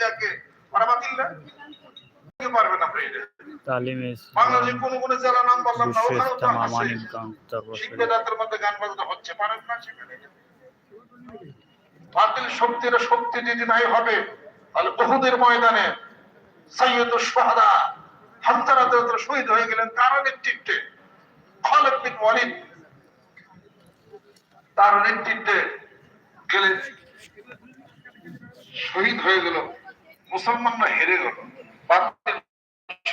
জিয়াকে ওরা না কে পারবেন আপনি এটা তালিম বাংলাদেশের কোন কোন জেলা নাম বললাম না ওখানেও তো আছে। মানিকগঞ্জ তারপর শিখবে রাতের মধ্যে গান বাজনা হচ্ছে পারেন না সেখানে। বাতিল শক্তির শক্তি যদি নাই হবে তাহলে বহুদের ময়দানে সৈয়দ সোহাদা হামতারা শহীদ হয়ে গেলেন তার নেতৃত্বে। খালেদ বিন ওয়ালিদ তার নেতৃত্বে গেলেন। শহীদ হয়ে গেল। মুসলমানরা হেরে গেল। বাতিল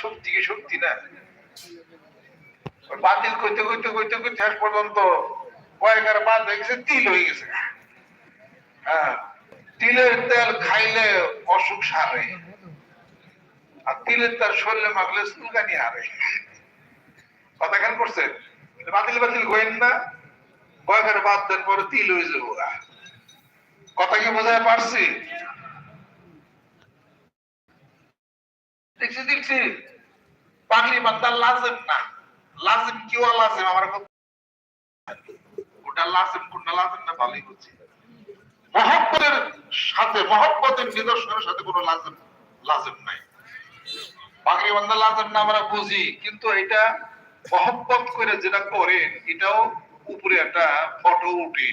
শক্তি কি শক্তি না? বাতিল কইতে কইতে কইতে কইতে শেষ পর্যন্ত কয়েকার বাদ হয়ে গেছে, তিল হয়ে গেছে। হ্যাঁ তিলের তেল খাইলে অসুখ সারে, আর তিলের তেল শরীরে মাখলে চুলকানি হারে। কথা খেয়াল করছে? বাতিল বাতিল কইন না কয়েকার বাদ দেন পরে তিল হয়ে যাব কথা কি বোঝায় পারছি? দেখছি পাগলি লাজেম না। লাজেম কিও লাজেম? আমার ওটা লাজেম, কোনটা লাজেম না ভালোই মহব্বতের সাথে, মহব্বতের নিদর্শনের সাথে কোনো লাজেম লাজেম নাই। পাগলি লাজেম না আমরা বুঝি, কিন্তু এটা মহব্বত করে যেটা করে এটাও উপরে একটা ফটো উঠে।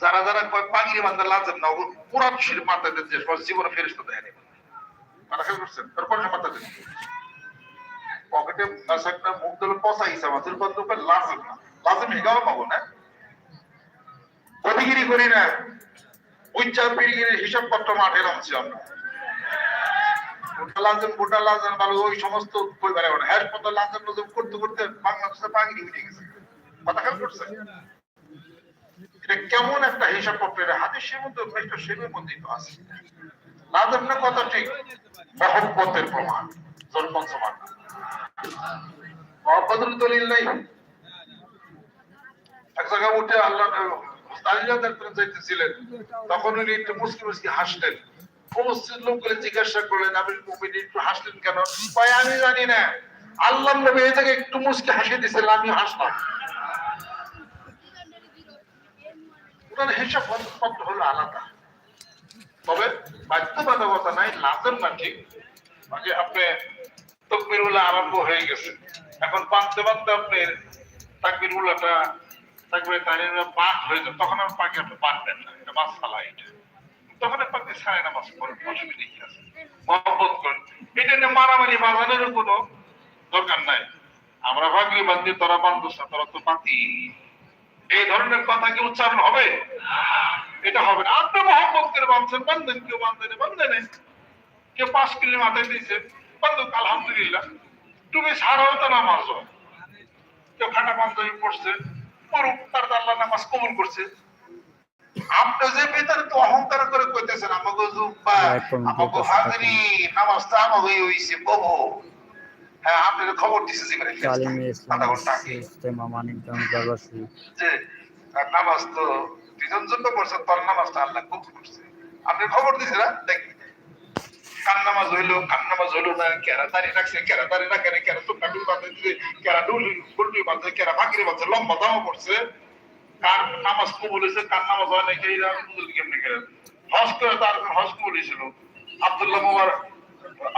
যারা যারা কয় পাগলি বান্দা লাজেম না পুরান শির যে সবার জীবনে ফেরিস্তা দেয়নি মাথা খেয়াল করছেন? তারপর মাথা দেন। পকেটে একটা মুখ দিলে পচা হিসাব আছে বন্ধু লাজেম না। লাজেম হিগাও পাবো না। গতিগিরি করি না। উচ্চার হিসাব পত্র মাঠে নামছি আমরা। ওই সমস্ত লাজেম লাজেম করতে করতে বাংলাদেশে পাগড়ি উঠে গেছে। কথা খেয়াল করছেন? কেমন একটা হিসাব পত্র এটা হাদিসের মধ্যে একটা শেবের মধ্যেই তো আছে। লাজেম না কথা ঠিক। মহব্বতের প্রমাণ। সমান এক জায়গায় উঠে আল্লাহ তখন উনি একটু মুসকি মুসকি হাসলেন। উপস্থিত লোকগুলো জিজ্ঞাসা করলেন আমি একটু হাসলেন কেন? আমি জানি না। আল্লাহ নবী থেকে একটু মুসকি হাসিয়ে দিয়েছিলেন আমি হাসলাম ওনার হিসাব পত্র হলো আলাদা। তবে বাধ্যবাধকতা নাই লাজেম না ঠিক। আগে আপনি তকবির আরম্ভ হয়ে গেছে। এখন বাঁধতে বাঁধতে আপনি তাকবির উল্লাহটা তাকবির তাহিরা পাক হয়ে যাবে, তখন আর পাকে আপনি বাঁধবেন না। এটা মাছ ফালা এটা। তখন আপনি আছে। মহব্বত করেন। এটা নিয়ে মারামারি বাজানোর কোনো দরকার নাই। আমরা ভাগলি বান্ধি তোরা বান্ধব তোরা তো পাতি এই ধরনের কথা কি উচ্চারণ হবে? এটা হবে না। আপনি মহব্বত করে বাঁধছেন বান্ধেন কেউ বান্ধেন। বান্ধেন কেউ পাঁচ কিলো মাথায় দিয়েছে। বান্ধব আলহামদুলিল্লাহ। তুমি তো নামাজ হয়। কেউ খাটা পাঞ্জাবি পড়ছে। তার আল্লাহ নামাজ কবুল করছে। আপনি যে ভিতরে তো অহংকার করে কইতেছেন আমাকে জুব্বা আমাকে হাজরি নামাজ তো আমাকে হইছে ববো। হ্যাঁ আপনার খবর দিছে যে করে তালিম আধা ইসলাম ইস্তেমা মানিকগঞ্জ দাবাসী যে তার নামাজ তো দুজন জন্য করছে তোর নামাজ তো আল্লাহ কবুল করছে। আপনি খবর দিছে না কান নামাজ হইল নামাজ হইল না কেরা দাঁড়িয়ে রাখছে কেরা দাঁড়িয়ে রাখে না কেরা বাঁধে দিছে কেরা ডুলি ফুলটি বাঁধে কেরা লম্বা দামও করছে। কার নামাজ কবুল হয়েছে কার নামাজ হয় না কেমনি হজ করে তার হজ কবুল হয়েছিল। আব্দুল্লাহ মুবারক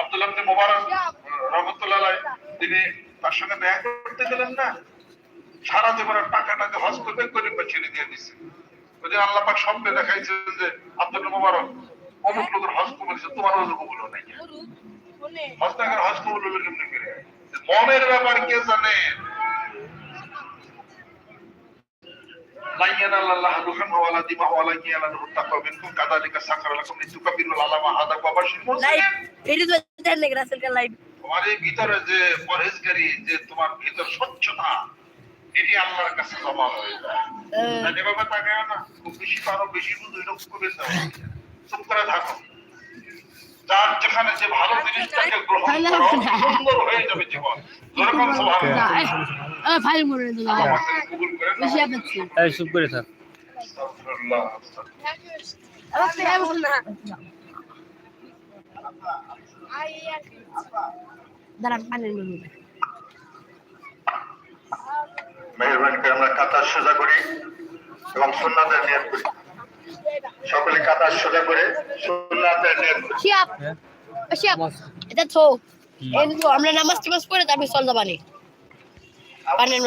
আব্দুল্লাহ মুবারক রহমতুল্লাহ তিনি তার সঙ্গে দেখা করতে গেলেন না, সারা জীবনের টাকাটাকে হজ করবে গরিব ছেড়ে দিয়ে দিচ্ছে ওই যে আল্লাহ পাক স্বপ্নে দেখাইছে যে আব্দুল মুবারক, অমুক লোকের হজ কবুল হয়েছে তোমার হজ কবুল নাই হজ টাকার হজ কবুল হলো কেমনি করে? মনের ব্যাপার কে জানে? লাইয়ানা আল্লাহ দুখান ওয়ালা দিমা ওয়ালা কি আলা হুত্তাকা মিনকুম কাযালিকা সাখারা লাকুম লিতুকাবিরুল আলামা হাদা ওয়া বাশির লাইভ মুসলিমিন এটা তো জানলে কা লাইভ তোমার এই ভিতরে যে পরহেজগারি যে তোমার ভিতর স্বচ্ছতা এটি আল্লাহর কাছে জমা হয়ে যায়। তাই এভাবে তাকায় না খুব বেশি পারো বেশি বুঝো এরকম করে দাও চুপ করে থাকো। যার যেখানে যে ভালো জিনিসটাকে গ্রহণ করো সুন্দর হয়ে যাবে জীবন। যেরকম স্বভাব ফাইল মরে দিল আমার থেকে কবুল করে নাও। বেশি আপেক্ষি এই চুপ করে থাক। আস্তাগফিরুল্লাহ, আস্তাগফিরুল্লাহ। আবার ফিরে বল না দাঁড়ান পানির মনে মেহরবানি করে আমরা কাতার সোজা করি এবং সুন্নাতের নিয়ত করি। সকলে কাতার সোজা করে সুন্নাতের নিয়ত শিয়াব হ্যাঁ। শিয়াব এটা তো আমরা নামাজ টামাজ পড়ে তারপরে চল যাবানি। পানের